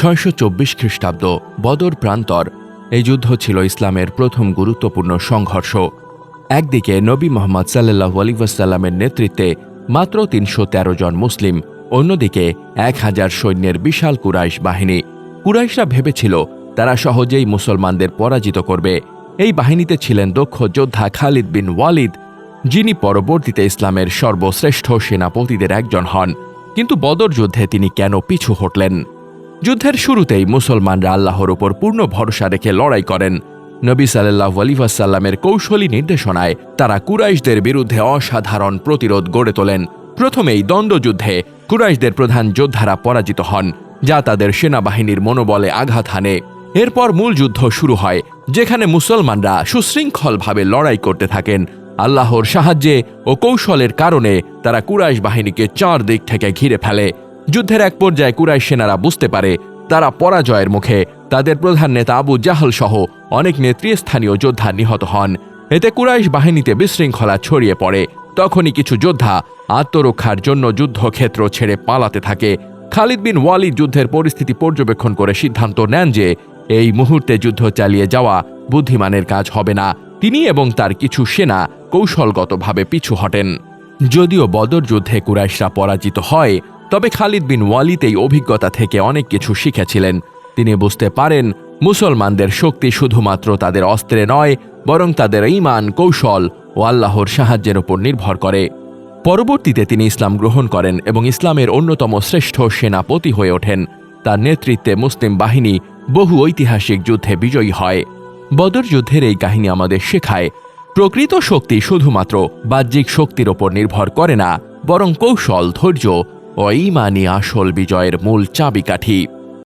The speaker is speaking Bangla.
ছয়শো চব্বিশ খ্রিস্টাব্দ বদর প্রান্তর। এই যুদ্ধ ছিল ইসলামের প্রথম গুরুত্বপূর্ণ সংঘর্ষ। একদিকে নবী মোহাম্মদ সাল্লাহ আলিবাসাল্লামের নেতৃত্বে মাত্র তিনশো তেরো জন মুসলিম, অন্যদিকে এক হাজার সৈন্যের বিশাল কুরাইশ বাহিনী। কুরাইশরা ভেবেছিল তারা সহজেই মুসলমানদের পরাজিত করবে। এই বাহিনীতে ছিলেন দক্ষ যোদ্ধা খালিদ বিন ওয়ালিদ, যিনি পরবর্তীতে ইসলামের সর্বশ্রেষ্ঠ সেনাপতিদের একজন হন। কিন্তু বদর যুদ্ধে তিনি কেন পিছু হটলেন? যুদ্ধের শুরুতেই মুসলমানরা আল্লাহর উপর পূর্ণ ভরসা রেখে লড়াই করেন। নবী সাল্লাহ আলিফাসাল্লামের কৌশলী নির্দেশনায় তারা কুরাইশদের বিরুদ্ধে অসাধারণ প্রতিরোধ গড়ে তোলেন। প্রথমেই দ্বন্দ্বযুদ্ধে কুরাইশদের প্রধান যোদ্ধারা পরাজিত হন, যা তাদের সেনাবাহিনীর মনোবলে আঘাত হানে। এরপর মূল যুদ্ধ শুরু হয়, যেখানে মুসলমানরা সুশৃঙ্খলভাবে লড়াই করতে থাকেন। আল্লাহর সাহায্যে ও কৌশলের কারণে তারা কুরাইশ বাহিনীকে চার দিক থেকে ঘিরে ফেলে। যুদ্ধের এক পর্যায়ে কুরাইশ সেনারা বুঝতে পারে, তারা পরাজয়ের মুখে। তাদের প্রধান নেতা আবু জাহল সহ অনেক নেতৃস্থানীয় যোদ্ধা নিহত হন। এতে কুরাইশ বাহিনীতে বিশৃঙ্খলা ছড়িয়ে পড়ে। তখনই কিছু যোদ্ধা আত্মরক্ষার জন্য যুদ্ধক্ষেত্র ছেড়ে পালাতে থাকে। খালিদ বিন ওয়ালিদ যুদ্ধের পরিস্থিতি পর্যবেক্ষণ করে সিদ্ধান্ত নেন যে, এই মুহূর্তে যুদ্ধ চালিয়ে যাওয়া বুদ্ধিমানের কাজ হবে না। তিনি এবং তার কিছু সেনা কৌশলগতভাবে পিছু হটেন। যদিও বদর যুদ্ধে কুরাইশরা পরাজিত হয় তবে খালিদ বিন ওয়ালিদ এই অভিজ্ঞতা থেকে অনেক কিছু শিখেছিলেন। তিনি বুঝতে পারেন, মুসলমানদের শক্তি শুধুমাত্র তাদের অস্ত্রে নয়, বরং তাদের ঈমান, কৌশল ও আল্লাহর সাহায্যের উপর নির্ভর করে। পরবর্তীতে তিনি ইসলাম গ্রহণ করেন এবং ইসলামের অন্যতম শ্রেষ্ঠ সেনাপতি হয়ে ওঠেন। তার নেতৃত্বে মুসলিম বাহিনী বহু ঐতিহাসিক যুদ্ধে বিজয়ী হয়। বদর যুদ্ধের এই কাহিনী আমাদের শেখায়, প্রকৃত শক্তি শুধুমাত্র বাহ্যিক শক্তির ওপর নির্ভর করে না, বরং কৌশল, ধৈর্য ও আসল বিজয়ের মূল চাবিকাঠি।